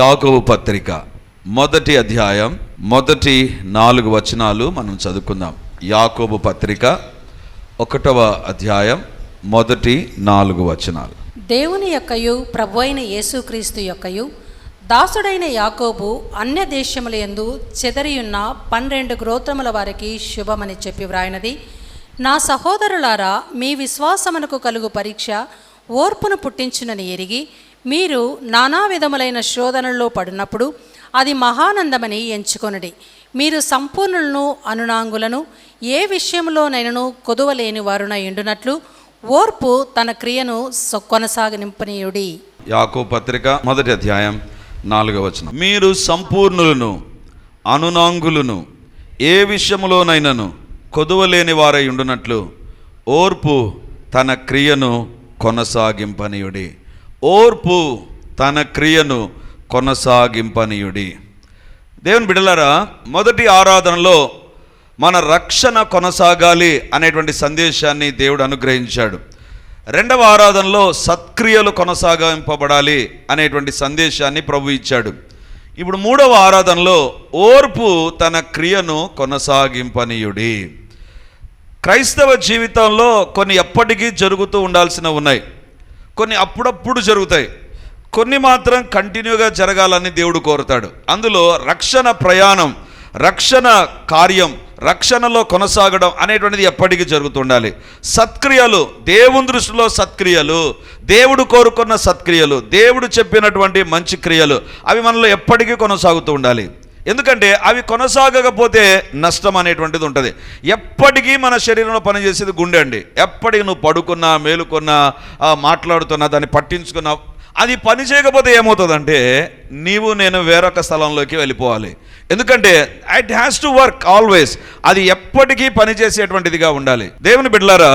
యాకోబు పత్రిక మొదటి అధ్యాయం మొదటి నాలుగు వచనాలు మనం చదువుకుందాం. యాకోబు పత్రిక ఒకటవ అధ్యాయం మొదటి నాలుగు వచనాలు. దేవుని యొక్కయు ప్రభు అయిన యేసుక్రీస్తు యొక్కయు దాసుడైన యాకోబు అన్య దేశముల యందు చెదరియున్న పన్నెండు గోత్రముల వారికి శుభమని చెప్పి వ్రాయినది. నా సహోదరులారా మీ విశ్వాసమునకు కలుగు పరీక్ష ఓర్పును పుట్టించునని ఎరిగి మీరు నానా విధములైన శోధనల్లో పడినప్పుడు అది మహానందమని ఎంచుకొనడి. మీరు సంపూర్ణులను అనునాంగులను ఏ విషయంలోనైనను కొదువలేని వారునై ఉండునట్లు ఓర్పు తన క్రియను కొనసాగనింపనీయుడి యాకో పత్రిక మొదటి అధ్యాయం నాలుగవ వచనం. మీరు సంపూర్ణులను అనునాంగులను ఏ విషయంలోనైనను కొదువలేని వారై ఉండునట్లు ఓర్పు తన క్రియను కొనసాగింపనీయుడి. ఓర్పు తన క్రియను కొనసాగింపనీయుడి. దేవుని బిడలారా మొదటి ఆరాధనలో మన రక్షణ కొనసాగాలి అనేటువంటి సందేశాన్ని దేవుడు అనుగ్రహించాడు. రెండవ ఆరాధనలో సత్క్రియలు కొనసాగింపబడాలి అనేటువంటి సందేశాన్ని ప్రభు ఇచ్చాడు. ఇప్పుడు మూడవ ఆరాధనలో ఓర్పు తన క్రియను కొనసాగింపనీయుడి. క్రైస్తవ జీవితంలో కొన్ని ఎప్పటికీ జరుగుతూ ఉండాల్సిన ఉన్నాయి. కొన్ని అప్పుడప్పుడు జరుగుతాయి. కొన్ని మాత్రం కంటిన్యూగా జరగాలని దేవుడు కోరుతాడు. అందులో రక్షణ ప్రయాణం రక్షణ కార్యం రక్షణలో కొనసాగడం అనేటువంటిది ఎప్పటికీ జరుగుతుండాలి. సత్క్రియలు దేవుని దృష్టిలో సత్క్రియలు దేవుడు కోరుకున్న సత్క్రియలు దేవుడు చెప్పినటువంటి మంచి క్రియలు అవి మనలో ఎప్పటికీ కొనసాగుతూ ఉండాలి. ఎందుకంటే అవి కొనసాగకపోతే నష్టం అనేటువంటిది ఉంటుంది. ఎప్పటికీ మన శరీరంలో పనిచేసేది గుండె అండి. ఎప్పటికీ నువ్వు పడుకున్నా మేలుకున్నా మాట్లాడుతున్నా దాన్ని పట్టించుకున్నా అది పని చేయకపోతే ఏమవుతుందంటే నీవు నేను వేరొక స్థలంలోకి వెళ్ళిపోవాలి. ఎందుకంటే it has to work always అది ఎప్పటికీ పనిచేసేటువంటిదిగా ఉండాలి. దేవుని బిడ్డలారా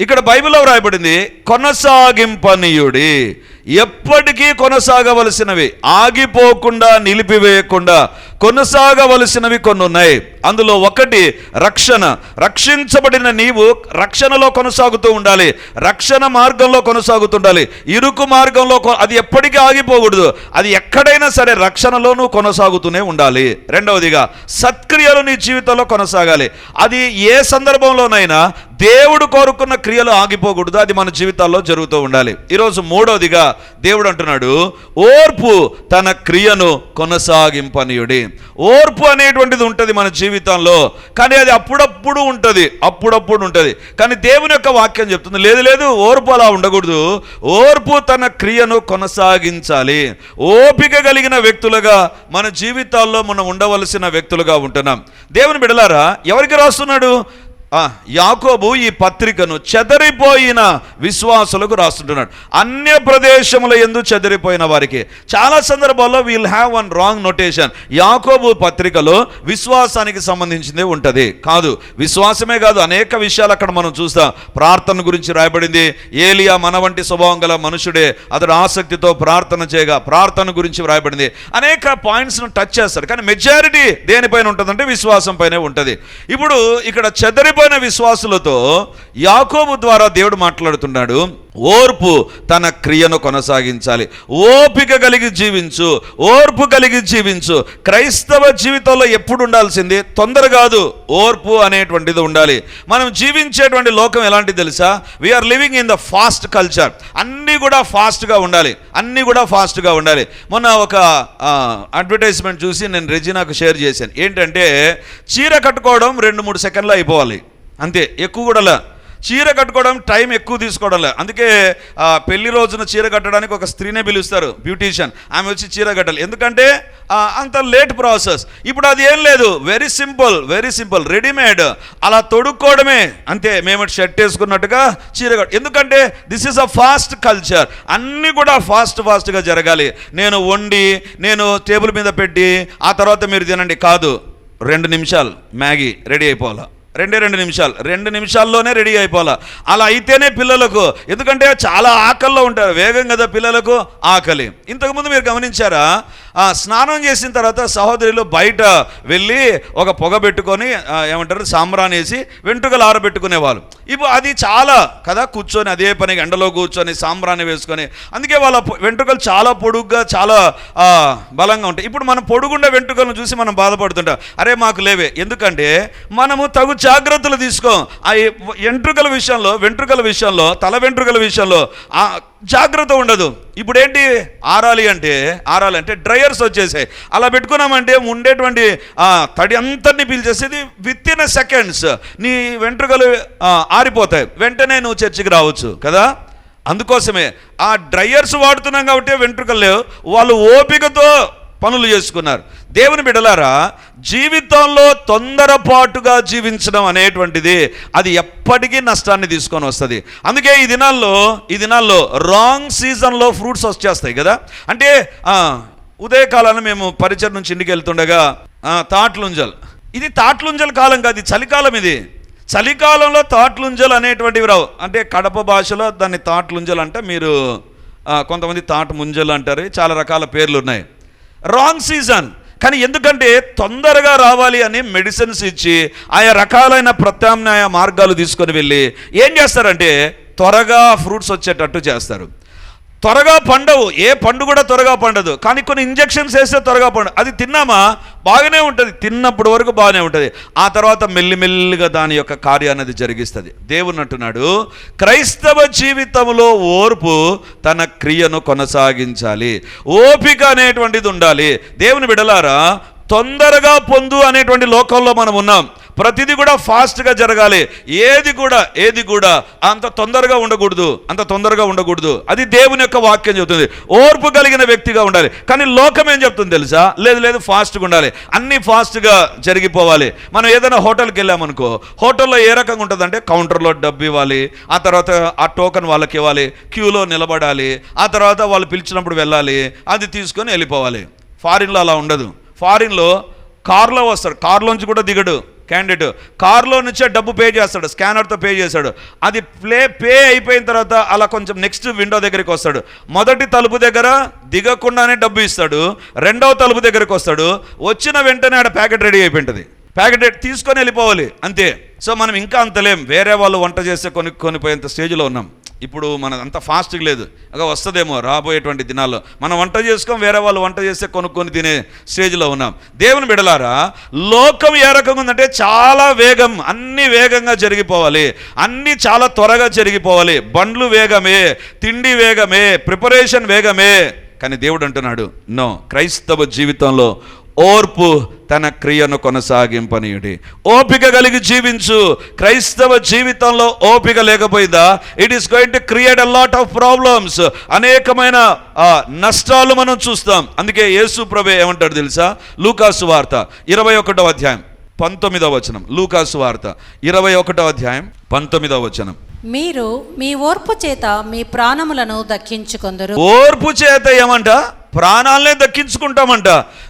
ఇక్కడ బైబిల్లో వ్రాయబడింది కొనసాగింపనీయుడి. ఎప్పటికీ కొనసాగవలసినవి ఆగిపోకుండా నిలిపివేయకుండా కొనసాగవలసినవి కొన్ని ఉన్నాయి అందులో ఒకటి రక్షణ. రక్షించబడిన నీవు రక్షణలో కొనసాగుతూ ఉండాలి. రక్షణ మార్గంలో కొనసాగుతుండాలి. ఇరుకు మార్గంలో అది ఎప్పటికీ ఆగిపోకూడదు. అది ఎక్కడైనా సరే రక్షణలో నువ్వు కొనసాగుతూనే ఉండాలి. రెండవదిగా సత్క్రియలు నీ జీవితంలో కొనసాగాలి. అది ఏ సందర్భంలోనైనా దేవుడు కోరుకున్న క్రియలు ఆగిపోకూడదు. అది మన జీవితాల్లో జరుగుతూ ఉండాలి. ఈరోజు మూడవదిగా దేవుడు అంటున్నాడు ఓర్పు తన క్రియను కొనసాగింపనీయుడి. ఓర్పు అనేటువంటిది ఉంటుంది మన జీవితంలో కానీ అది అప్పుడప్పుడు ఉంటుంది అప్పుడప్పుడు ఉంటుంది. కానీ దేవుని యొక్క వాక్యం చెప్తుంది లేదు లేదు ఓర్పు అలా ఉండకూడదు. ఓర్పు తన క్రియను కొనసాగించాలి. ఓపిక కలిగిన వ్యక్తులుగా మన జీవితాల్లో మనం ఉండవలసిన వ్యక్తులుగా ఉంటున్నాం. దేవుని బిడలారా ఎవరికి రాస్తున్నాడు? యాకోబు ఈ పత్రికను చెదరిపోయిన విశ్వాసులకు రాస్తుంటున్నాడు. అన్య ప్రదేశముల ఎందు చెదరిపోయిన వారికి. చాలా సందర్భాల్లో we'll have one wrong notation యాకోబు పత్రికలో విశ్వాసానికి సంబంధించింది ఉంటుంది. కాదు విశ్వాసమే కాదు అనేక విషయాలు అక్కడ మనం చూస్తాం. ప్రార్థన గురించి రాయబడింది. ఏలియా మన వంటి స్వభావం గల మనుషుడే. అతడు ఆసక్తితో ప్రార్థన చేయగా ప్రార్థన గురించి వ్రాయబడింది. అనేక పాయింట్స్ను టచ్ చేస్తాడు. కానీ మెజారిటీ దేనిపైన ఉంటుందంటే విశ్వాసం పైనే ఉంటుంది. ఇప్పుడు ఇక్కడ చెదరిపోయిన విశ్వాసులతో యాకోబు ద్వారా దేవుడు మాట్లాడుతున్నాడు. ఓర్పు తన క్రియను కొనసాగించాలి. ఓపిక కలిగి జీవించు ఓర్పు కలిగి జీవించు. క్రైస్తవ జీవితంలో ఎప్పుడు ఉండాల్సింది? తొందర కాదు ఓర్పు అనేటువంటిది ఉండాలి. మనం జీవించేటువంటి లోకం ఎలాంటిది తెలుసా? We are living in the fast culture అన్నీ కూడా ఫాస్ట్గా ఉండాలి. అన్నీ కూడా ఫాస్ట్గా ఉండాలి. మొన్న ఒక అడ్వర్టైజ్మెంట్ చూసి నేను రెజినాకు షేర్ చేశాను. ఏంటంటే చీర కట్టుకోవడం రెండు మూడు సెకండ్లు అయిపోవాలి. అంతే. ఎక్కువ కూడా చీర కట్టుకోవడం టైం ఎక్కువ తీసుకోవడం లేదు. అందుకే పెళ్ళి రోజున చీర కట్టడానికి ఒక స్త్రీనే పిలుస్తారు బ్యూటీషియన్ ఆమె వచ్చి చీర కట్టాలి. ఎందుకంటే అంత లేట్ ప్రాసెస్ ఇప్పుడు అది ఏం లేదు. Very simple very simple readymade అలా తొడుక్కోవడమే. అంతే మేము షర్ట్ వేసుకున్నట్టుగా చీర కట్టు ఎందుకంటే this is a fast culture అన్నీ కూడా ఫాస్ట్ ఫాస్ట్గా జరగాలి. నేను వండి నేను టేబుల్ మీద పెట్టి ఆ తర్వాత మీరు తినండి. కాదు రెండు నిమిషాలు. మ్యాగీ రెడీ అయిపోవాలా? రెండే రెండు నిమిషాలు. రెండు నిమిషాల్లోనే రెడీ అయిపోవాలా? అలా అయితేనే పిల్లలకు ఎందుకంటే చాలా ఆకల్లో ఉంటారు. వేగం కదా పిల్లలకు? ఆకలి. ఇంతకుముందు మీరు గమనించారా? ఆ స్నానం చేసిన తర్వాత సహోదరులు బయట వెళ్ళి ఒక పొగ పెట్టుకొని ఏమంటారు సాంబ్రాన్ వేసి వెంట్రుకలు ఆరబెట్టుకునేవాళ్ళు. ఇప్పుడు అది చాలా కదా కూర్చొని అదే పని ఎండలో కూర్చొని సాంబ్రాన్ని వేసుకొని. అందుకే వాళ్ళ వెంట్రుకలు చాలా పొడుగ్గా చాలా బలంగా ఉంటాయి. ఇప్పుడు మనం పొడుగుండే వెంట్రుకలను చూసి మనం బాధపడుతుంటాం. అరే మాకు లేవే. ఎందుకంటే మనము తగు జాగ్రత్తలు తీసుకోం. ఆ వెంట్రుకల విషయంలో వెంట్రుకల విషయంలో తల వెంట్రుకల విషయంలో ఆ జాగ్రత్త ఉండదు. ఇప్పుడు ఏంటి ఆరాలి అంటే ఆరాలి అంటే డ్రయర్స్ వచ్చేసాయి. అలా పెట్టుకున్నామంటే ఉండేటువంటి తడి అంతటిని పీల్చేసేది విత్ ఇన్ సెకండ్స్ నీ వెంట్రుకలు ఆరిపోతాయి. వెంటనే నువ్వు చర్చికి రావచ్చు కదా? అందుకోసమే ఆ డ్రయర్స్ వాడుతున్నాం కాబట్టి వెంట్రుకలు లేవు. వాళ్ళు ఓపికతో పనులు చేసుకున్నారు. దేవుని బిడలారా జీవితంలో తొందరపాటుగా జీవించడం అనేటువంటిది అది ఎప్పటికీ నష్టాన్ని తీసుకొని వస్తుంది. అందుకే ఈ దినాల్లో ఈ దినాల్లో రాంగ్ సీజన్లో ఫ్రూట్స్ వచ్చేస్తాయి కదా. అంటే ఉదయకాలాన్ని మేము పరిచయం నుంచి ఇంటికి వెళ్తుండగా తాట్లుంజల్. ఇది తాట్లుంజల్ కాలం కాదు చలికాలం ఇది. చలికాలంలో తాట్లుంజల్ అనేటువంటివి రావు. అంటే కడప భాషలో దాన్ని తాట్లుంజల్ అంటే మీరు కొంతమంది తాట ముంజలు అంటారు. చాలా రకాల పేర్లు ఉన్నాయి. రాంగ్ సీజన్ కానీ ఎందుకంటే తొందరగా రావాలి అని మెడిసిన్స్ ఇచ్చి ఆయా రకాలైన ప్రత్యామ్నాయ మార్గాలు తీసుకొని వెళ్ళి ఏం చేస్తారంటే త్వరగా ఫ్రూట్స్ వచ్చేటట్టు చేస్తారు. త్వరగా పండవు. ఏ పండు కూడా త్వరగా పండదు. కానీ కొన్ని ఇంజెక్షన్స్ వేస్తే త్వరగా పండు. అది తిన్నామా? బాగానే ఉంటుంది. తిన్నప్పుడు వరకు బాగానే ఉంటుంది. ఆ తర్వాత మెల్లిమెల్లిగా దాని యొక్క కార్యాన్ని అనేది జరిగిస్తుంది. దేవుని అంటున్నాడు క్రైస్తవ జీవితంలో ఓర్పు తన క్రియను కొనసాగించాలి. ఓపిక అనేటువంటిది ఉండాలి. దేవుని విడలారా తొందరగా పొందు అనేటువంటి లోకంలో మనం ఉన్నాం. ప్రతిదీ కూడా ఫాస్ట్గా జరగాలి. ఏది కూడా ఏది కూడా అంత తొందరగా ఉండకూడదు అంత తొందరగా ఉండకూడదు. అది దేవుని యొక్క వాక్యం చెబుతుంది. ఓర్పు కలిగిన వ్యక్తిగా ఉండాలి. కానీ లోకం ఏం చెప్తుంది తెలుసా? లేదు లేదు ఫాస్ట్గా ఉండాలి. అన్నీ ఫాస్ట్గా జరిగిపోవాలి. మనం ఏదైనా హోటల్కి వెళ్ళామనుకో హోటల్లో ఏ రకంగా ఉంటుందంటే కౌంటర్లో డబ్బు ఇవ్వాలి ఆ తర్వాత ఆ టోకెన్ వాళ్ళకి ఇవ్వాలి క్యూలో నిలబడాలి ఆ తర్వాత వాళ్ళు పిలిచినప్పుడు వెళ్ళాలి అది తీసుకొని వెళ్ళిపోవాలి. ఫారిన్లో అలా ఉండదు. ఫారిన్లో కార్లో వస్తారు. కార్లోంచి కూడా దిగడు. క్యాండిడేట్. కార్లో నుంచే డబ్బు పే చేస్తాడు స్కానర్తో పే చేశాడు. అది ప్లే పే అయిపోయిన తర్వాత అలా కొంచెం నెక్స్ట్ విండో దగ్గరికి వస్తాడు. మొదటి తలుపు దగ్గర దిగకుండానే డబ్బు ఇస్తాడు రెండవ తలుపు దగ్గరికి వస్తాడు. వచ్చిన వెంటనే ఆడ ప్యాకెట్ రెడీ అయిపోయింటుంది. ప్యాకెట్ రెడీ తీసుకొని వెళ్ళిపోవాలి అంతే. సో మనం ఇంకా అంతలేం. వేరే వాళ్ళు వంట చేస్తే కొన్ని కొనిపోయేంత స్టేజ్లో ఉన్నాం. ఇప్పుడు మన అంత ఫాస్ట్గా లేదు. అగా వస్తుందేమో రాబోయేటువంటి దినాల్లో. మనం వంట చేసుకోం వేరే వాళ్ళు వంట చేస్తే కొనుక్కొని తినే స్టేజ్లో ఉన్నాం. దేవుని బిడలారా లోకం ఏ రకంగా ఉందంటే చాలా వేగం అన్ని వేగంగా జరిగిపోవాలి. అన్ని చాలా త్వరగా జరిగిపోవాలి. బండ్లు వేగమే తిండి వేగమే ప్రిపరేషన్ వేగమే. కానీ దేవుడు అంటున్నాడు నో క్రైస్తవ జీవితంలో ఓర్పు తన క్రియను కొనసాగింపనీయుడి. ఓపిక కలిగి జీవించు. క్రైస్తవ జీవితంలో ఓపిక లేకపోయిందా? It is going to create a lot of problems అనేకమైన నష్టాలు మనం చూస్తాం. అందుకే యేసు ప్రభే ఏమంటాడు తెలుసా? లూకాసు వార్త ఇరవై ఒకటో అధ్యాయం పంతొమ్మిదవ వచనం. లూకాసు వార్త ఇరవై ఒకటో అధ్యాయం పంతొమ్మిదవ వచనం. మీరు మీ ఓర్పు చేత మీ ప్రాణములను దక్కించుకొందరు. ఓర్పు చేత ఏమంట? ప్రాణాలనే దక్కించుకుంటామంట.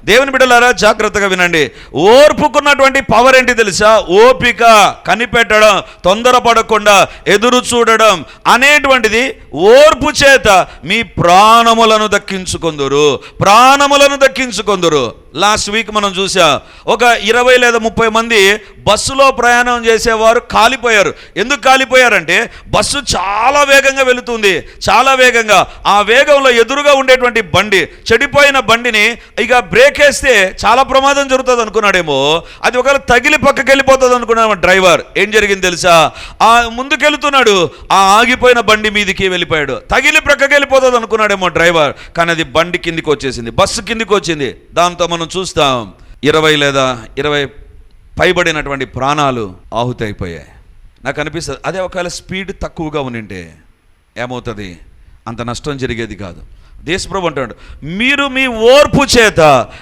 దేవుని బిడ్డలారా జాగ్రత్తగా వినండి. ఓర్పుకున్నటువంటి పవర్ ఏంటి తెలుసా? ఓపిక కనిపెట్టడం తొందరపడకుండా ఎదురు చూడడం అనేటువంటిది ఓర్పు చేత మీ ప్రాణములను దక్కించుకుందురు. ప్రాణములను దక్కించుకుందురు. లాస్ట్ వీక్ మనం చూసా ఒక ఇరవై లేదా ముప్పై మంది బస్సులో ప్రయాణం చేసేవారు కాలిపోయారు. ఎందుకు కాలిపోయారంటే బస్సు చాలా వేగంగా వెళుతుంది. చాలా వేగంగా. ఆ వేగంలో ఎదురుగా ఉండేటువంటి బండి చెడిపోయిన బండిని ఇక బ్రేక్ వేస్తే చాలా ప్రమాదం జరుగుతుంది అనుకున్నాడేమో. అది ఒకవేళ తగిలి పక్కకి వెళ్ళిపోతుంది అనుకున్నాడు డ్రైవర్ ఏం జరిగింది తెలుసా? ఆ ముందుకెళ్తున్నాడు. ఆ ఆగిపోయిన బండి మీదికి వెళ్ళిపోయాడు. తగిలి ప్రక్కకి వెళ్ళిపోతుంది అనుకున్నాడేమో డ్రైవర్. కానీ అది బండి కిందికి వచ్చేసింది. బస్సు కిందికి వచ్చింది. దాంతో మనం చూస్తాం. ఇరవై లేదా ఇరవై పైబడినటువంటి ప్రాణాలు ఆహుతైపోయాయి. నాకు అనిపిస్తుంది అదే ఒకవేళ స్పీడ్ తక్కువగా ఉండింటే ఏమవుతుంది? అంత నష్టం జరిగేది కాదు. దేశప్రభు అంటాడు మీరు మీ ఓర్పు చేత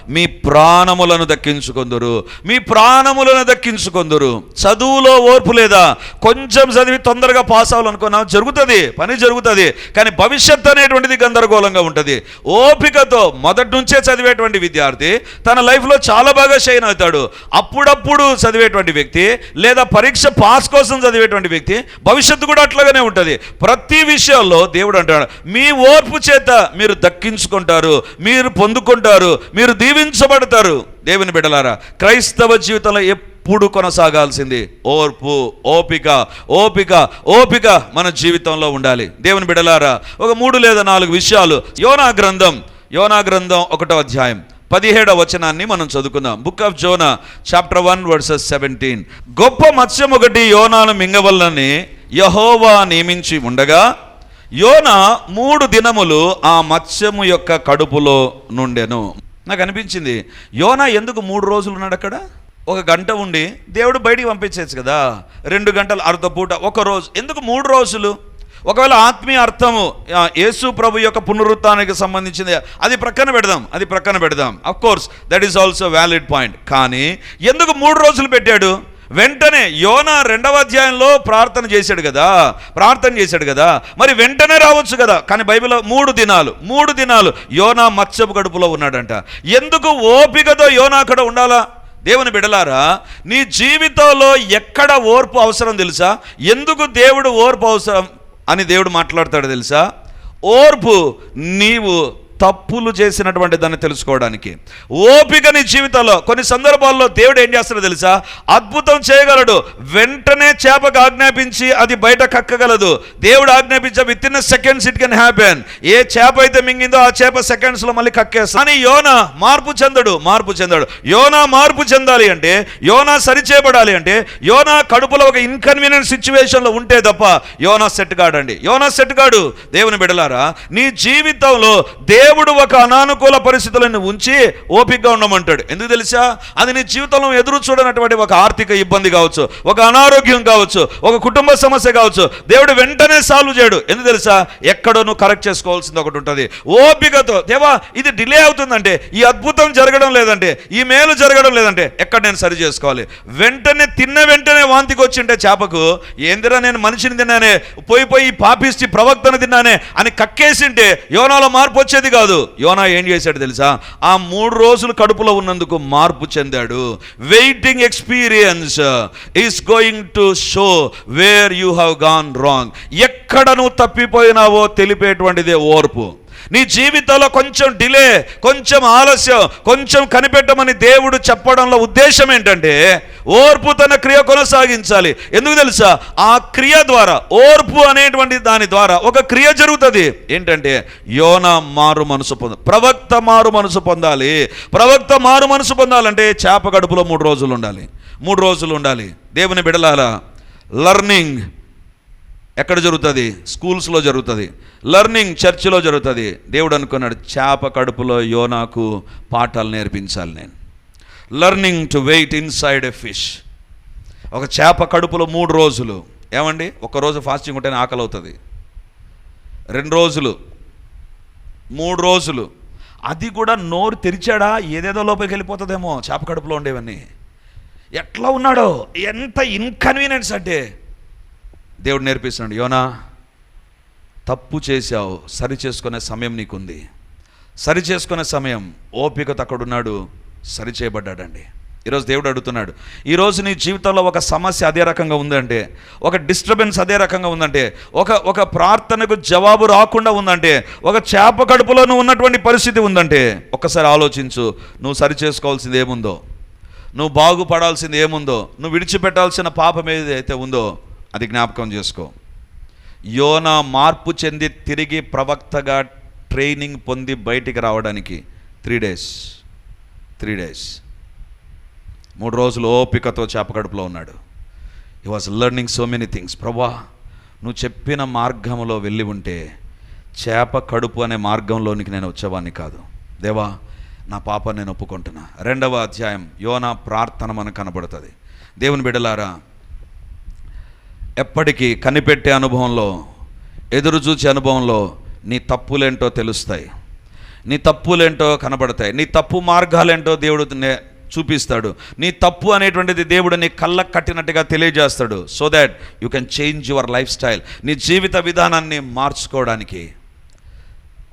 మీ ప్రాణములను దక్కించుకొందురు. మీ ప్రాణములను దక్కించుకొందురు. చదువులో ఓర్పు లేదా? కొంచెం చదివి తొందరగా పాస్ అవ్వాలనుకున్నా జరుగుతుంది పని జరుగుతుంది కానీ భవిష్యత్తు అనేటువంటిది గందరగోళంగా ఉంటుంది. ఓపికతో మొదటి నుంచే చదివేటువంటి విద్యార్థి తన లైఫ్లో చాలా బాగా షైన్ అవుతాడు. అప్పుడప్పుడు చదివేటువంటి వ్యక్తి లేదా పరీక్ష పాస్ కోసం చదివేటువంటి వ్యక్తి భవిష్యత్తు కూడా అట్లాగానే ఉంటుంది. ప్రతి విషయంలో దేవుడు అంటాడు మీ ఓర్పు చేత మీరు మీరు దక్కించుకుంటారు మీరు పొందుకుంటారు మీరు దీవించబడతారు. దేవుని బిడలారా క్రైస్తవ జీవితంలో ఎప్పుడు కొనసాగాల్సింది ఓర్పు ఓపిక ఓపిక ఓపిక మన జీవితంలో ఉండాలి. దేవుని బిడలారా ఒక మూడు లేదా నాలుగు విషయాలు. యోనా గ్రంథం యోనా గ్రంథం ఒకటో అధ్యాయం పదిహేడవ వచనాన్ని మనం చదువుకుందాం. Book of Jonah chapter one verses seventeen. గొప్ప మత్స్యం ఒకటి యోనాను మింగవల్లని యహోవా నియమించి ఉండగా యోన మూడు దినములు ఆ మత్స్యము యొక్క కడుపులో నుండెను. నాకు అనిపించింది యోన ఎందుకు మూడు రోజులు ఉన్నాడు అక్కడ? ఒక గంట ఉండి దేవుడు బయటికి పంపించవచ్చు కదా రెండు గంటలు అర్ధపూట ఒక రోజు. ఎందుకు మూడు రోజులు? ఒకవేళ ఆత్మీయ అర్థము యేసు ప్రభు యొక్క పునరుత్నానికి సంబంధించింది అది ప్రక్కన పెడదాం అది ప్రక్కన పెడదాం. Of course that is also valid point కానీ ఎందుకు మూడు రోజులు పెట్టాడు? వెంటనే యోన రెండవ అధ్యాయంలో ప్రార్థన చేశాడు కదా ప్రార్థన చేశాడు కదా మరి వెంటనే రావచ్చు కదా. కానీ బైబిల్లో మూడు దినాలు మూడు దినాలు యోనా మత్స్యపు గడుపులో ఉన్నాడంట. ఎందుకు ఓపికతో యోనా అక్కడ ఉండాలా? దేవుని బిడలారా నీ జీవితంలో ఎక్కడ ఓర్పు అవసరం తెలుసా? ఎందుకు దేవుడు ఓర్పు అవసరం అని దేవుడు మాట్లాడతాడు తెలుసా? ఓర్పు నీవు తప్పులు చేసినటువంటి దాన్ని తెలుసుకోవడానికి. ఓపిక నీ జీవితంలో కొన్ని సందర్భాల్లో దేవుడు ఏం చేస్తాడో తెలుసా? అద్భుతం చేయగలడు. వెంటనే చేపకు ఆజ్ఞాపించి అది బయట కక్కగలదు. దేవుడు ఆజ్ఞాపించే within seconds it can happen ఏ చేప అయితే మింగిందో ఆ చేప సెకండ్స్లో మళ్ళీ కక్కేస్తా కానీ యోన మార్పు చెందడు మార్పు చెందాడు. యోన మార్పు చెందాలి అంటే యోన సరిచేయబడాలి అంటే యోన కడుపులో ఒక ఇన్కన్వీనియంట్ సిచ్యువేషన్లో ఉంటే తప్ప యోన సెట్ కాడండి యోన సెట్ కాడు దేవుని బిడలారా నీ జీవితంలో దేవు దేవుడు ఒక అనానుకూల పరిస్థితులను ఉంచి ఓపికగా ఉండమంటాడు. ఎందుకు తెలుసా? అది నీ జీవితంలో ఎదురు చూడనటువంటి ఒక ఆర్థిక ఇబ్బంది కావచ్చు ఒక అనారోగ్యం కావచ్చు ఒక కుటుంబ సమస్య కావచ్చు. దేవుడు వెంటనే సాల్వ్ చేయడు. ఎందుకు తెలుసా? ఎక్కడో నువ్వు కరెక్ట్ చేసుకోవాల్సింది ఒకటి ఉంటుంది. ఓపికతో దేవా ఇది డిలే అవుతుందంటే ఈ అద్భుతం జరగడం లేదంటే ఈ మేలు జరగడం లేదంటే ఎక్కడ నేను సరి చేసుకోవాలి? వెంటనే తిన్న వెంటనే వాంతికి వచ్చింటే చేపకు ఏందిరా నేను మనిషిని తిన్నానే పోయి పోయి పాపిస్తే ప్రవక్తను తిన్నానే అని కక్కేసింటే యోనాలో మార్పు వచ్చేది కాదు. యోనా ఏం చేశాడు తెలుసా? ఆ మూడు రోజులు కడుపులో ఉన్నందుకు మార్పు చెందాడు. Waiting experience is going to show where you have gone wrong ఎక్కడ నువ్వు తప్పిపోయినావో తెలిపేటువంటిదే ఓర్పు. నీ జీవితంలో కొంచెం డిలే కొంచెం ఆలస్యం కొంచెం కనిపెట్టమని దేవుడు చెప్పడంలో ఉద్దేశం ఏంటంటే ఓర్పు తన క్రియ కొనసాగించాలి. ఎందుకు తెలుసా? ఆ క్రియ ద్వారా ఓర్పు అనేటువంటి దాని ద్వారా ఒక క్రియ జరుగుతుంది. ఏంటంటే యోన మారు మనసు పొంద ప్రవక్త మారు మనసు పొందాలి. ప్రవక్త మారు మనసు పొందాలంటే చేప గడుపులో మూడు రోజులు ఉండాలి. మూడు రోజులు ఉండాలి. దేవుని బిడలాల లర్నింగ్ ఎక్కడ జరుగుతుంది? స్కూల్స్లో జరుగుతుంది. లర్నింగ్ చర్చిలో జరుగుతుంది. దేవుడు అనుకున్నాడు చేప కడుపులో యోనాకు పాఠాలు నేర్పించాలి నేను. Learning to wait inside a fish. ఒక చేప కడుపులో మూడు రోజులు. ఏమండి? ఒక రోజు ఫాస్టింగ్ ఉంటేనే ఆకలి అవుతుంది. రెండు రోజులు. మూడు రోజులు. అది కూడా నోరు తెరిచాడా? ఏదేదో లోపలికి వెళ్ళిపోతుందేమో. చేప కడుపులో ఉండేవన్నీ. ఎట్లా ఉన్నాడో? ఎంత ఇన్కన్వీనియన్స్ అంటే. దేవుడు నేర్పిస్తున్నాడు యోనా తప్పు చేశావు సరి చేసుకునే సమయం నీకుంది. సరి చేసుకునే సమయం ఓపికతో అక్కడున్నాడు సరి చేయబడ్డాడండి. ఈరోజు దేవుడు అడుగుతున్నాడు ఈరోజు నీ జీవితంలో ఒక సమస్య అదే రకంగా ఉందంటే ఒక డిస్టర్బెన్స్ అదే రకంగా ఉందంటే ఒక ఒక ప్రార్థనకు జవాబు రాకుండా ఉందంటే ఒక చేప కడుపులో నువ్వు ఉన్నటువంటి పరిస్థితి ఉందంటే ఒక్కసారి ఆలోచించు నువ్వు సరి చేసుకోవాల్సింది ఏముందో? నువ్వు బాగుపడాల్సింది ఏముందో? నువ్వు విడిచిపెట్టాల్సిన పాపం ఏదైతే ఉందో అది జ్ఞాపకం చేసుకో. యోన మార్పు చెంది తిరిగి ప్రవక్తగా ట్రైనింగ్ పొంది బయటికి రావడానికి త్రీ డేస్. Three days. మూడు రోజులు ఓపికతో చేపకడుపులో ఉన్నాడు. He was learning so many things ప్రభా నువ్వు చెప్పిన మార్గంలో వెళ్ళి ఉంటే చేప కడుపు అనే మార్గంలోనికి నేను వచ్చేవాడిని కాదు. దేవా నా పాప నేను ఒప్పుకుంటున్నా. రెండవ అధ్యాయం యోనా ప్రార్థన మనకు కనబడుతుంది. దేవుని బిడలారా ఎప్పటికీ కనిపెట్టే అనుభవంలో ఎదురు చూచే అనుభవంలో నీ తప్పులేంటో తెలుస్తాయి. నీ తప్పులేంటో కనబడతాయి. నీ తప్పు మార్గాలేంటో దేవుడు చూపిస్తాడు. నీ తప్పు అనేటువంటిది దేవుడు నీ కళ్ళకు కట్టినట్టుగా తెలియజేస్తాడు. So that you can change your lifestyle నీ జీవిత విధానాన్ని మార్చుకోవడానికి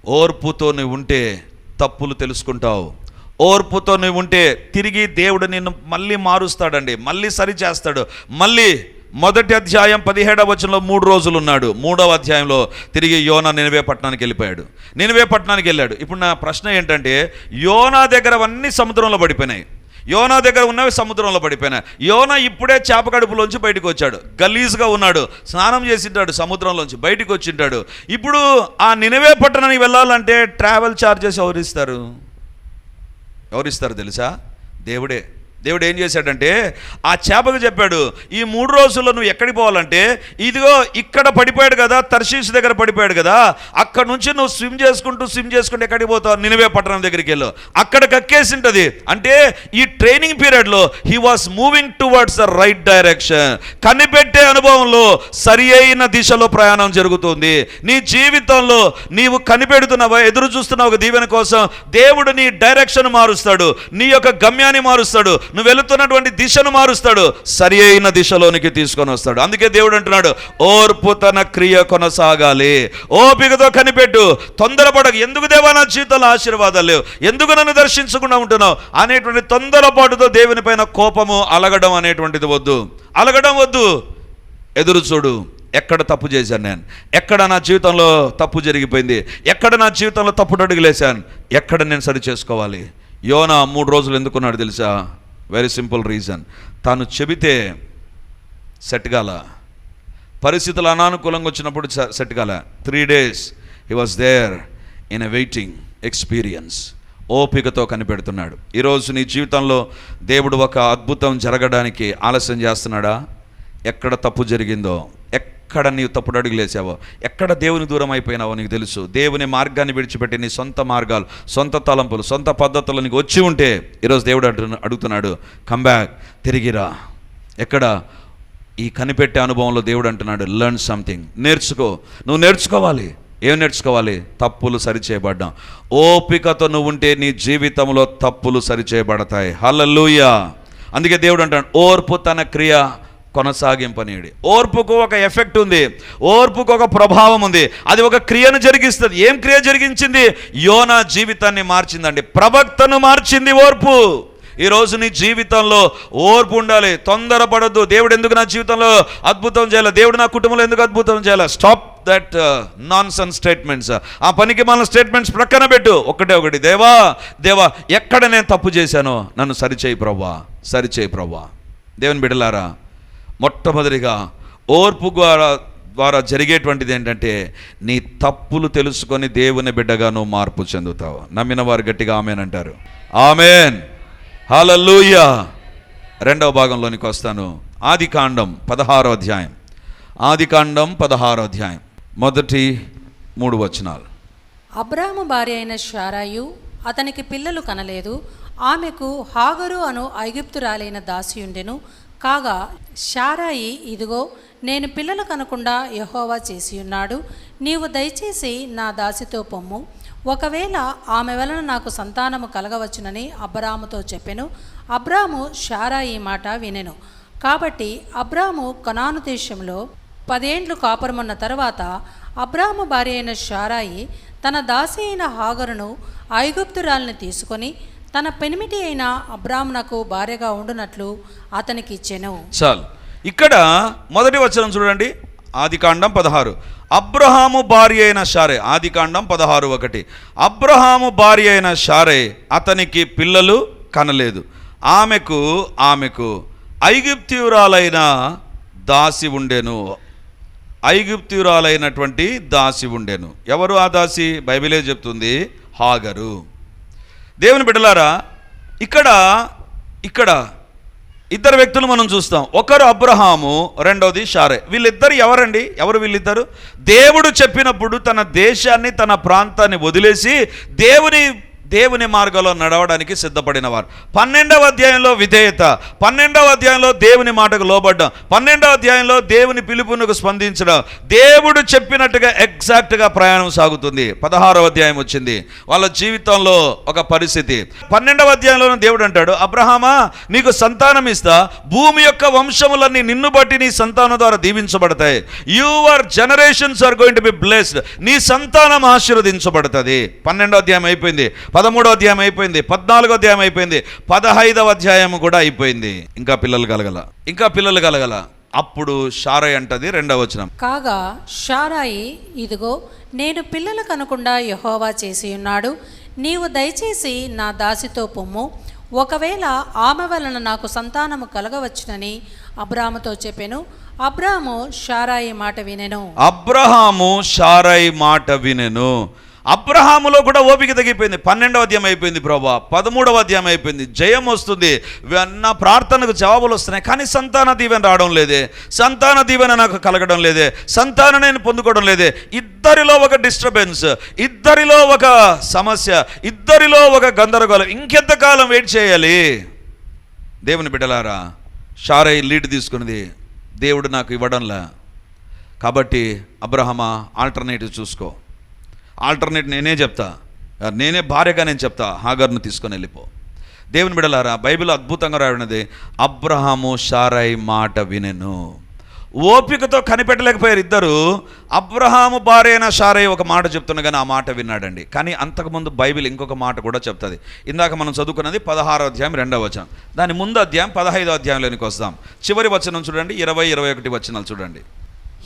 ఓర్పుతో నువ్వు ఉంటే తప్పులు తెలుసుకుంటావు. ఓర్పుతో నువ్వు ఉంటే తిరిగి దేవుడు నిన్ను మళ్ళీ మారుస్తాడండి. మళ్ళీ సరి చేస్తాడు మళ్ళీ మొదటి అధ్యాయం పదిహేడవ వచనంలో మూడు రోజులు ఉన్నాడు. మూడవ అధ్యాయంలో తిరిగి యోనా నినవే పట్టణానికి వెళ్ళిపోయాడు. నినవే పట్టణానికి వెళ్ళాడు. ఇప్పుడు నా ప్రశ్న ఏంటంటే యోనా దగ్గర అవన్నీ సముద్రంలో పడిపోయినాయి. యోనా దగ్గర ఉన్నవి సముద్రంలో పడిపోయినాయి. యోనా ఇప్పుడే చేప కడుపులోంచి బయటకు వచ్చాడు. గలీజ్గా ఉన్నాడు. స్నానం చేసింటాడు సముద్రంలోంచి బయటకు వచ్చింటాడు. ఇప్పుడు ఆ నినవే పట్టణానికి వెళ్ళాలంటే ట్రావెల్ ఛార్జెస్ ఎవరిస్తారు? ఎవరిస్తారు తెలుసా? దేవుడే. దేవుడు ఏం చేశాడంటే ఆ చేపకు చెప్పాడు ఈ మూడు రోజుల్లో నువ్వు ఎక్కడికి పోవాలంటే ఇదిగో ఇక్కడ పడిపోయాడు కదా తర్షీస్ దగ్గర పడిపోయాడు కదా అక్కడ నుంచి నువ్వు స్విమ్ చేసుకుంటూ స్విమ్ చేసుకుంటూ ఎక్కడికి పోతావు? నినవే పట్టణం దగ్గరికి వెళ్ళు. అక్కడ కక్కేసి ఉంటుంది అంటే ఈ ట్రైనింగ్ పీరియడ్లో he was moving towards the right direction కనిపెట్టే అనుభవంలో సరి అయిన దిశలో ప్రయాణం జరుగుతుంది. నీ జీవితంలో నీవు కనిపెడుతున్నావా ఎదురు చూస్తున్నావు ఒక దీవెన కోసం? దేవుడు నీ డైరెక్షన్ మారుస్తాడు నీ యొక్క గమ్యాన్ని మారుస్తాడు నువ్వు వెళుతున్నటువంటి దిశను మారుస్తాడు సరి అయిన దిశలోనికి తీసుకొని వస్తాడు. అందుకే దేవుడు అంటున్నాడు ఓర్పు తన క్రియ కొనసాగాలి. ఓపికతో కనిపెట్టు తొందరపడకు. ఎందుకు దేవా నా జీవితంలో ఆశీర్వాదాలు లేవు? ఎందుకు నన్ను దర్శించకుండా ఉంటున్నావు? అనేటువంటి తొందరపాటుతో దేవుని పైన కోపము అలగడం అనేటువంటిది వద్దు. అలగడం వద్దు. ఎదురు చూడు ఎక్కడ తప్పు చేశాను నేను? ఎక్కడ నా జీవితంలో తప్పు జరిగిపోయింది? ఎక్కడ నా జీవితంలో తప్పుడు అడుగులేశాను ఎక్కడ నేను సరి చేసుకోవాలి? యోనా మూడు రోజులు ఎందుకున్నాడు తెలుసా? వెరీ సింపుల్ రీజన్ తాను చెబితే సెట్ కాల. పరిస్థితులు అనానుకూలంగా వచ్చినప్పుడు సెట్ కాల. Three days he was there in a waiting experience ఓపికతో కనిపెడుతున్నాడు. ఈరోజు నీ జీవితంలో దేవుడు ఒక అద్భుతం జరగడానికి ఆలస్యం చేస్తున్నాడా? ఎక్కడ తప్పు జరిగిందో ఎక్కడ నీవు తప్పుడు అడుగులేసావో ఎక్కడ దేవుని దూరం అయిపోయినావో నీకు తెలుసు. దేవుని మార్గాన్ని విడిచిపెట్టి నీ సొంత మార్గాలు సొంత తలంపులు సొంత పద్ధతులు నీకు వచ్చి ఉంటే ఈరోజు దేవుడు అడుగు అడుగుతున్నాడు కమ్బ్యాక్ తిరిగిరా ఎక్కడ? ఈ కనిపెట్టే అనుభవంలో దేవుడు అంటున్నాడు లెర్న్ సంథింగ్ నేర్చుకో. నువ్వు నేర్చుకోవాలి. ఏం నేర్చుకోవాలి? తప్పులు సరిచేయబడ్డాం. ఓపికతో నువ్వు ఉంటే నీ జీవితంలో తప్పులు సరిచేయబడతాయి. హల్లెలూయా అందుకే దేవుడు అంటాడు ఓర్పు తన క్రియ కొనసాగింపనీయుడి. ఓర్పుకు ఒక ఎఫెక్ట్ ఉంది. ఓర్పుకు ఒక ప్రభావం ఉంది. అది ఒక క్రియను జరిగిస్తుంది. ఏం క్రియ జరిగించింది? యోనా జీవితాన్ని మార్చిందండి. ప్రవక్తను మార్చింది ఓర్పు. ఈరోజు నీ జీవితంలో ఓర్పు ఉండాలి. తొందరపడద్దు. దేవుడు ఎందుకు నా జీవితంలో అద్భుతం చేయాలి? దేవుడు నా కుటుంబంలో ఎందుకు అద్భుతం చేయాలి? Stop that nonsense statements ఆ పనికి మన స్టేట్మెంట్స్ ప్రక్కన పెట్టు. ఒకటే ఒకటి. దేవా దేవా ఎక్కడ నేను తప్పు చేశానో నన్ను సరిచేయి ప్రవ్వా. సరిచేయి ప్రవ్వా. దేవుని బిడలారా మొట్టమొదటిగా ఓర్పు ద్వారా ద్వారా జరిగేటువంటిది ఏంటంటే నీ తప్పులు తెలుసుకొని దేవుని బిడ్డగా నువ్వు మార్పు చెందుతావు. నమ్మిన వారు గట్టిగా ఆమెన్ అంటారు. ఆమెన్. హల్లెలూయా. రెండవ భాగంలోనికి వస్తాను. ఆది కాండం పదహారో అధ్యాయం. ఆది కాండం పదహారో అధ్యాయం. మొదటి మూడు వచనాలు. అబ్రాహము భార్య అయిన షారాయు అతనికి పిల్లలు కనలేదు. ఆమెకు హాగరు అను ఐగుప్తురాలైన దాసియుండెను. కాగా షారాయి ఇదిగో నేను పిల్లలు కనకుండా యహోవా చేసి ఉన్నాడు నీవు దయచేసి నా దాసితో పొమ్ము. ఒకవేళ ఆమె వలన నాకు సంతానము కలగవచ్చునని అబ్రాముతో చెప్పెను. అబ్రాము షారాయి మాట వినెను. కాబట్టి అబ్రాము కనాను దేశంలో పదేండ్లు కాపురమున్న తర్వాత అబ్రాము భార్య అయిన షారాయి తన దాసి అయిన హాగరును ఐగుప్తురాల్ని తీసుకొని తన పెనిమిటి అయిన అబ్రాహ్మణకు భార్యగా ఉండునట్లు అతనికి ఇచ్చెను. చాలు. ఇక్కడ మొదటి వచనం చూడండి. ఆదికాండం పదహారు. అబ్రహాము భార్య అయిన షారే. ఆదికాండం పదహారు ఒకటి. అబ్రహాము భార్య అయిన షారే అతనికి పిల్లలు కనలేదు. ఆమెకు ఆమెకు ఐగుప్తియురాలైన దాసి ఉండెను. ఐగుప్తియురాలైనటువంటి దాసి ఉండెను. ఎవరు ఆ దాసి? బైబిలే చెప్తుంది. హాగరు. దేవుని బిడ్డలారా ఇక్కడ ఇక్కడ ఇద్దరు వ్యక్తులు మనం చూస్తాం. ఒకరు అబ్రహాము రెండవది షారే. వీళ్ళిద్దరు ఎవరండి? ఎవరు వీళ్ళిద్దరు? దేవుడు చెప్పినప్పుడు తన దేశాన్ని తన ప్రాంతాన్ని వదిలేసి దేవుని దేవుని మార్గంలో నడవడానికి సిద్ధపడిన వారు పన్నెండవ అధ్యాయంలో విధేయత పన్నెండవ అధ్యాయంలో దేవుని మాటకు లోబడ్డం పన్నెండవ అధ్యాయంలో దేవుని పిలుపునకు స్పందించడం దేవుడు చెప్పినట్టుగా ఎగ్జాక్ట్గా ప్రయాణం సాగుతుంది. పదహారవ అధ్యాయం వచ్చింది. వాళ్ళ జీవితంలో ఒక పరిస్థితి. పన్నెండవ అధ్యాయంలో దేవుడు అంటాడు అబ్రహామా నీకు సంతానం ఇస్తా. భూమి యొక్క వంశములన్నీ నిన్ను బట్టి నీ సంతానం ద్వారా దీవించబడతాయి. Your generations are going to be blessed నీ సంతానం ఆశీర్వదించబడుతుంది. పన్నెండో అధ్యాయం అయిపోయింది. పదమూడో అధ్యాయం అయిపోయింది పద్నాలుగో అధ్యాయం అయిపోయింది పదహైదవ అధ్యాయం కూడా అయిపోయింది. ఇంకా పిల్లలు కలగల ఇంకా పిల్లలు కలగల. అప్పుడు షారై అంటది రెండవ వచనం. కాగా షారాయి ఇదిగో నేను పిల్లలు కనకుండా యహోవా చేసి ఉన్నాడు. నీవు దయచేసి నా దాసితో పొమ్ము. ఒకవేళ ఆమె వలన నాకు సంతానము కలగవచ్చునని అబ్రాముతో చెప్పెను. అబ్రాము షారాయి మాట వినెను. అబ్రహాము షారై మాట వినెను. అబ్రహాములో కూడా ఓపిక తగ్గిపోయింది. పన్నెండవ అధ్యాయం అయిపోయింది ప్రభా. పదమూడవ అధ్యాయం అయిపోయింది. జయం వస్తుంది. నా ప్రార్థనకు జవాబులు వస్తున్నాయి. కానీ సంతాన దీవెన రావడం లేదే. సంతాన దీవెన నాకు కలగడం లేదే. సంతాన నేను పొందుకోవడం లేదే. ఇద్దరిలో ఒక డిస్టర్బెన్స్ ఇద్దరిలో ఒక సమస్య ఇద్దరిలో ఒక గందరగోళం. ఇంకెంతకాలం వెయిట్ చేయాలి? దేవుని బిడ్డలారా షారై లీడ్ తీసుకున్నది. దేవుడు నాకు ఇవ్వడంలా. కాబట్టి అబ్రహమా ఆల్టర్నేటివ్ చూసుకో. ఆల్టర్నేట్ నేనే చెప్తా. నేనే భార్యగా నేను చెప్తా. హాగర్ను తీసుకొని వెళ్ళిపో. దేవుని బిడలారా బైబిల్ అద్భుతంగా రాయనది అబ్రహాము షారై మాట వినెను. ఓపికతో కనిపెట్టలేకపోయారు ఇద్దరు. అబ్రహాము భార్య అయిన షారై ఒక మాట చెప్తున్నా కానీ ఆ మాట విన్నాడండి. కానీ అంతకుముందు బైబిల్ ఇంకొక మాట కూడా చెప్తుంది. ఇందాక మనం చదువుకున్నది పదహారో అధ్యాయం రెండవ వచనం. దాని ముందు అధ్యాయం పదహైదో అధ్యాయంలోనికి వస్తాం. చివరి వచనం చూడండి ఇరవై ఇరవై ఒకటి వచనాలు చూడండి.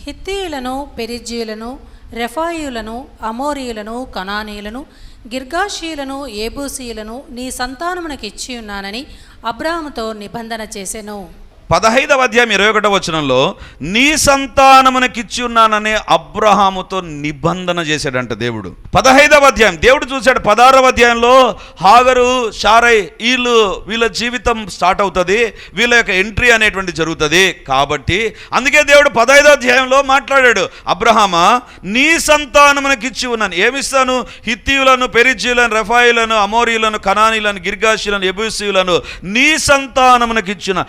హిత్తీయులను పెరిజీయులను రెఫాయులను అమోరీయులను కనానీయులను గిర్గాషీయులను ఏబూసీయులను నీ సంతానమునకిచ్చి ఉన్నానని అబ్రాహాముతో నిబంధన చేసెను. పదహైదవ అధ్యాయం ఇరవై ఒకటవ వచనంలో నీ సంతానమునకిచ్చి ఉన్నాననే అబ్రహాముతో నిబంధన చేశాడంట దేవుడు. పదహైదవ అధ్యాయం దేవుడు చూశాడు పదహారవ అధ్యాయంలో హాగరు షారై వీళ్ళు వీళ్ళ జీవితం స్టార్ట్ అవుతుంది వీళ్ళ యొక్క ఎంట్రీ అనేటువంటి జరుగుతుంది కాబట్టి. అందుకే దేవుడు పదహైదవ అధ్యాయంలో మాట్లాడాడు అబ్రహామా నీ సంతానమునకిచ్చి ఉన్నాను. ఏమిస్తాను? హిత్తీయులను పెరిజీలను రెఫాయిలను అమోరియులను కనానీలను గిర్గాషీలను ఎబూసీయులను నీ సంతానమునకిచ్చిన.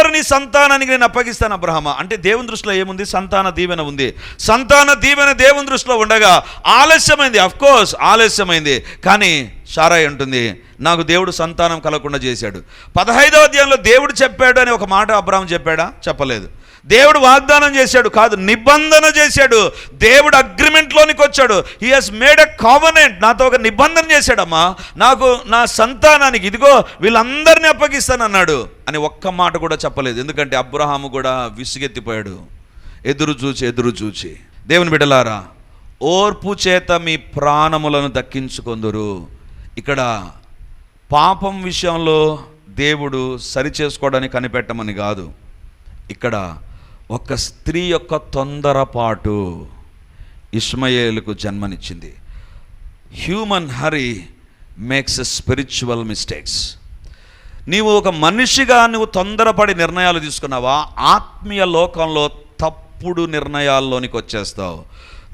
అందరినీ సంతానానికి నేను అప్పగిస్తాను అబ్రహమ. అంటే దేవుని దృష్టిలో ఏముంది? సంతాన దీవెన ఉంది. సంతాన దీవెన దేవుని దృష్టిలో ఉండగా ఆలస్యమైంది. కోర్స్ ఆలస్యమైంది. కానీ షారాయ్ ఉంటుంది. నాకు దేవుడు సంతానం కలగకుండా చేశాడు. పదహైదవ అధ్యాయంలో దేవుడు చెప్పాడు అని ఒక మాట అబ్రహం చెప్పాడా? చెప్పలేదు. దేవుడు వాగ్దానం చేశాడు. కాదు నిబంధన చేశాడు. దేవుడు అగ్రిమెంట్లోనికి వచ్చాడు. He has made a covenant నాతో ఒక నిబంధన చేశాడమ్మా. నాకు నా సంతానానికి ఇదిగో వీళ్ళందరినీ అప్పగిస్తానన్నాడు. అని ఒక్క మాట కూడా చెప్పలేదు. ఎందుకంటే అబ్రహాము కూడా విసుగెత్తిపోయాడు. ఎదురు చూచి ఎదురు చూచి. దేవుని బిడ్డలారా ఓర్పు చేత మీ ప్రాణములను దక్కించుకొందురు. ఇక్కడ పాపం విషయంలో దేవుడు సరిచేసుకోవడానికి కనిపెట్టమని కాదు. ఇక్కడ ఒక స్త్రీ యొక్క తొందరపాటు ఇస్మయేలుకు జన్మనిచ్చింది. Human hurry makes spiritual mistakes నీవు ఒక మనిషిగా నువ్వు తొందరపడి నిర్ణయాలు తీసుకున్నావా? ఆత్మీయ లోకంలో తప్పుడు నిర్ణయాల్లోనికి వచ్చేస్తావు.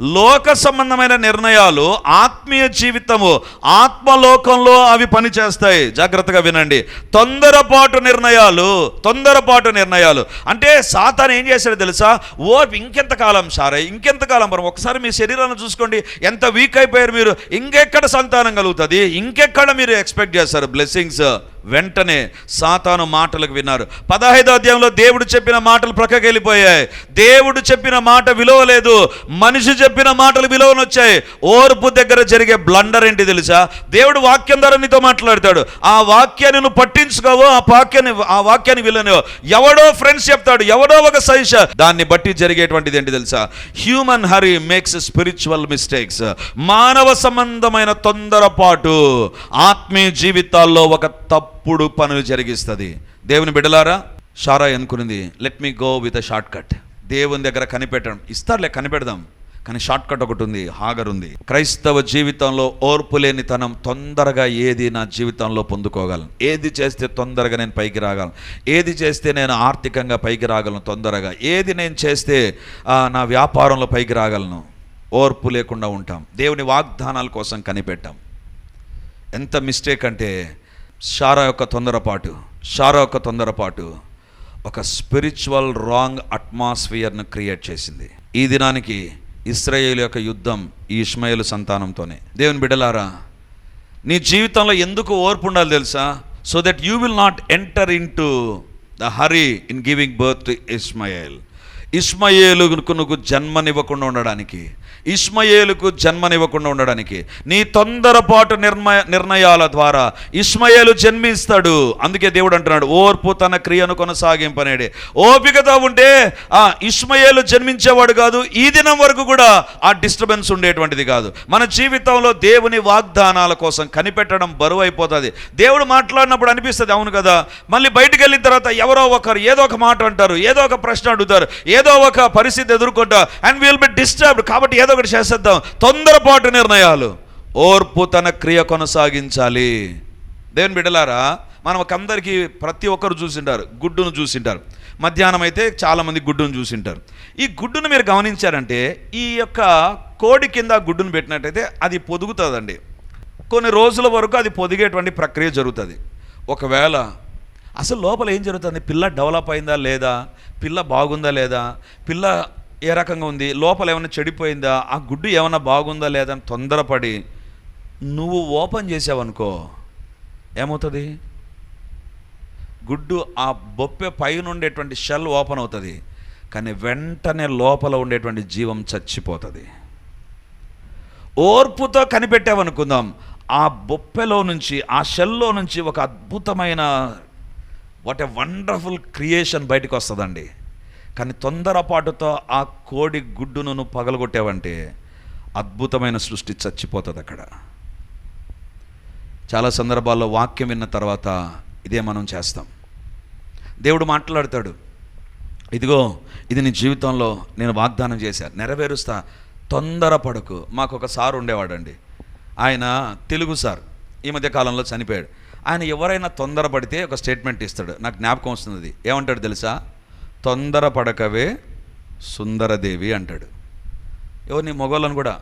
లోక సంబంధమైన నిర్ణయాలు ఆత్మీయ జీవితము ఆత్మలోకంలో అవి పనిచేస్తాయి. జాగ్రత్తగా వినండి. తొందరపాటు నిర్ణయాలు తొందరపాటు నిర్ణయాలు. అంటే సాతాన్ ఏం చేశాడో తెలుసా? ఓ ఇంకెంతకాలం సారే ఇంకెంతకాలం పరం. ఒకసారి మీ శరీరాన్ని చూసుకోండి. ఎంత వీక్ అయిపోయారు మీరు. ఇంకెక్కడ సంతానం కలుగుతుంది? ఇంకెక్కడ మీరు ఎక్స్పెక్ట్ చేస్తారు? బ్లెస్సింగ్స్ వెంటనే సాతాను మాటలకు విన్నారు. పదహైదో అధ్యాయంలో దేవుడు చెప్పిన మాటలు ప్రక్కకి వెళ్ళిపోయాయి దేవుడు చెప్పిన మాట విలువ లేదు. మనిషి చెప్పిన మాటలు విలువనొచ్చాయి ఓర్పు దగ్గర జరిగే బ్లండర్ ఏంటి తెలుసా? దేవుడు వాక్యం ద్వారా నీతో మాట్లాడతాడు. ఆ వాక్యాన్ని నువ్వు పట్టించుకోవో ఆ వాక్యాన్ని ఆ వాక్యాన్ని విలువను ఎవడో ఫ్రెండ్స్ చెప్తాడు. ఎవడో ఒక సైష దాన్ని బట్టి జరిగేటువంటిది ఏంటి తెలుసా? Human hurry makes spiritual mistakes మానవ సంబంధమైన తొందరపాటు ఆత్మీయ జీవితాల్లో ఒక తప్పు అప్పుడు పనులు జరిగిస్తుంది. దేవుని బిడలారా Sarah అనుకునింది let me go with a shortcut దేవుని దగ్గర కనిపెట్టడం. ఇస్తారులే కనిపెడదాం. కానీ షార్ట్ కట్ ఒకటి ఉంది హాగర్ ఉంది. క్రైస్తవ జీవితంలో ఓర్పు లేనితనం తొందరగా ఏది నా జీవితంలో పొందుకోగలను? ఏది చేస్తే తొందరగా నేను పైకి రాగలను? ఏది చేస్తే నేను ఆర్థికంగా పైకి రాగలను తొందరగా? ఏది నేను చేస్తే నా వ్యాపారంలో పైకి రాగలను? ఓర్పు లేకుండా ఉంటాం. దేవుని వాగ్దానాల కోసం కనిపెట్టాం. ఎంత మిస్టేక్ అంటే షారా యొక్క తొందరపాటు షారా యొక్క తొందరపాటు ఒక స్పిరిచువల్ రాంగ్ అట్మాస్ఫియర్ను క్రియేట్ చేసింది. ఈ దినానికి ఇస్రాయేల్ యొక్క యుద్ధం ఈ ఇష్మాయేలు సంతానంతోనే. దేవుని బిడలారా నీ జీవితంలో ఎందుకు ఓర్పు ఉండాలి తెలుసా? So that you will not enter into the hurry in giving birth to Ishmael ఇస్మయేలుకు జన్మనివ్వకుండా ఉండడానికి ఇస్మయేలుకు జన్మనివ్వకుండా ఉండడానికి నీ తొందరపాటు నిర్మయ నిర్ణయాల ద్వారా ఇస్మయేలు జన్మిస్తాడు. అందుకే దేవుడు అంటున్నాడు ఓర్పు తన క్రియను కొనసాగింపనేడే. ఓపికతో ఉంటే ఆ ఇస్మయేలు జన్మించేవాడు కాదు ఈ దినం వరకు కూడా ఆ డిస్టర్బెన్స్ ఉండేటువంటిది కాదు. మన జీవితంలో దేవుని వాగ్దానాల కోసం కనిపెట్టడం బరువు అయిపోతుంది. దేవుడు మాట్లాడినప్పుడు అనిపిస్తుంది అవును కదా మళ్ళీ బయటికి వెళ్ళిన తర్వాత ఎవరో ఒకరు ఏదో ఒక మాట అంటారు ఏదో ఒక ప్రశ్న అడుగుతారు ఏదో ఒక పరిస్థితి ఎదుర్కొంటా అండ్ విల్ బి డిస్టర్బ్డ్ కాబట్టి ఏదో ఒకటి చేసేద్దాం. తొందరపాటు నిర్ణయాలు. ఓర్పు తన క్రియ కొనసాగించాలి. దేవుని బిడ్డలారా మనం అందరికీ ప్రతి ఒక్కరు చూసింటారు గుడ్డును చూసింటారు. మధ్యాహ్నం అయితే చాలామంది గుడ్డును చూసింటారు. ఈ గుడ్డును మీరు గమనించారంటే ఈ యొక్క కోడి కింద గుడ్డును పెట్టినట్టయితే అది పొదుగుతుందండి. కొన్ని రోజుల వరకు అది పొదిగేటువంటి ప్రక్రియ జరుగుతుంది. ఒకవేళ అసలు లోపల ఏం జరుగుతుంది? పిల్ల డెవలప్ అయిందా లేదా? పిల్ల బాగుందా లేదా? పిల్ల ఏ రకంగా ఉంది? లోపల ఏమైనా చెడిపోయిందా? ఆ గుడ్డు ఏమైనా బాగుందా లేదా అని తొందరపడి నువ్వు ఓపెన్ చేసావనుకో ఏమవుతుంది? గుడ్డు ఆ బొప్పె పైన ఉండేటువంటి షెల్ ఓపెన్ అవుతుంది. కానీ వెంటనే లోపల ఉండేటువంటి జీవం చచ్చిపోతుంది. ఓర్పుతో కనిపెట్టావనుకుందాం. ఆ బొప్పెలో నుంచి ఆ షెల్లో నుంచి ఒక అద్భుతమైన వాట్ ఎ వండర్ఫుల్ క్రియేషన్ బయటకు వస్తుందండి. కానీ తొందరపాటుతో ఆ కోడి గుడ్డును నువ్వు పగలగొట్టావంటే అద్భుతమైన సృష్టి చచ్చిపోతుంది అక్కడ చాలా సందర్భాల్లో వాక్యం విన్న తర్వాత ఇదే మనం చేస్తాం. దేవుడు మాట్లాడతాడు ఇదిగో ఇది నీ జీవితంలో నేను వాగ్దానం చేశాను నెరవేరుస్తా తొందరపడకు మాకు ఒక సార్ ఉండేవాడండి. ఆయన తెలుగు సార్ ఈ మధ్య కాలంలో చనిపోయాడు. ఆయన ఎవరైనా తొందరపడితే ఒక స్టేట్మెంట్ ఇస్తాడు. నాకు జ్ఞాపకం వస్తుంది ఏమంటాడు తెలుసా? తొందరపడకవే సుందరదేవి అంటాడు. ఎవరు నీ మొగోళ్ళను కూడా?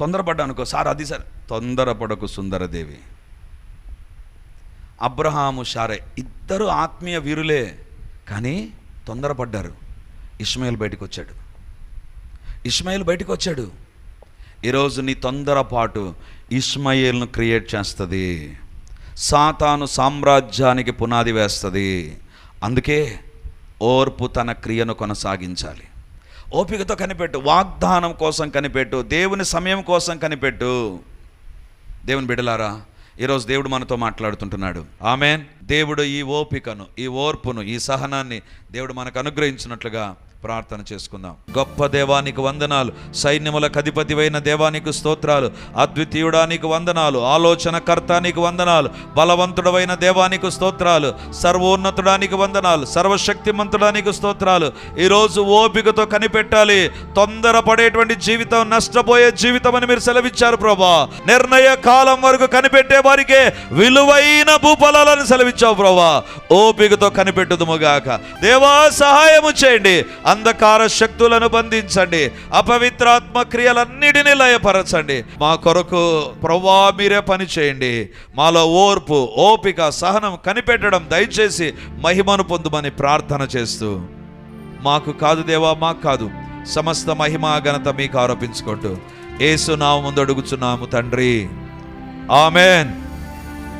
తొందరపడ్డా అనుకో సార్ అది సార్. తొందరపడకు సుందరదేవి. అబ్రహాము షారే ఇద్దరు ఆత్మీయ వీరులే కానీ తొందరపడ్డారు. ఇస్మాయిల్ బయటకు వచ్చాడు ఇస్మాయిల్ బయటకు వచ్చాడు ఈరోజు నీ తొందరపాటు ఇస్మాయిల్ను క్రియేట్ చేస్తుంది. సాతాను సామ్రాజ్యానికి పునాది వేస్తుంది. అందుకే ఓర్పు తన క్రియను కొనసాగించాలి. ఓపికతో కనిపెట్టు వాగ్దానం కోసం కనిపెట్టు దేవుని సమయం కోసం కనిపెట్టు. దేవుని బిడలారా ఈరోజు దేవుడు మనతో మాట్లాడుతుంటున్నాడు. ఆమెన్. దేవుడు ఈ ఓపికను ఈ ఓర్పును ఈ సహనాన్ని దేవుడు మనకు అనుగ్రహించినట్లుగా ప్రార్థన చేసుకుందాం. గొప్ప దేవానికి వందనాలు. సైన్యములకు అధిపతివైన దేవానికి స్తోత్రాలు. అద్వితీయుడానికి వందనాలు. ఆలోచనకర్తానికి వందనాలు. బలవంతుడవైన దేవానికి స్తోత్రాలు. సర్వోన్నతుడానికి వందనాలు. సర్వశక్తిమంతుడానికి స్తోత్రాలు. ఈరోజు ఓపికతో కనిపెట్టాలి. తొందరపడేటువంటి జీవితం నష్టపోయే జీవితం అని మీరు సెలవిచ్చారు ప్రభా. నిర్ణయ కాలం వరకు కనిపెట్టే వారికే విలువైన భూఫలాలను సెలవిచ్చావు ప్రభా. ఓపికతో కనిపెట్టుదుముగాక. దేవా సహాయము చేయండి. అంధకార శక్తులను బంధించండి అపవిత్రాత్మ క్రియలన్నిటినీ లయపరచండి. మా కొరకు ప్రవ్వా మీరే పని చేయండి. మాలో ఓర్పు ఓపిక సహనం కనిపెట్టడం దయచేసి మహిమను పొందుమని ప్రార్థన చేస్తూ. మాకు కాదు దేవా మాకు కాదు. సమస్త మహిమ ఘనత మీకు ఆరోపించుకుంటూ. ఏసు నామ ముందు అడుగుచున్నాము తండ్రి. ఆమెన్.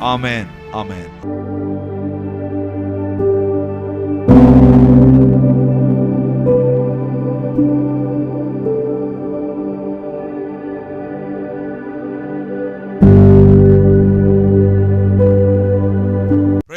ఆమెన్. ఆమెన్.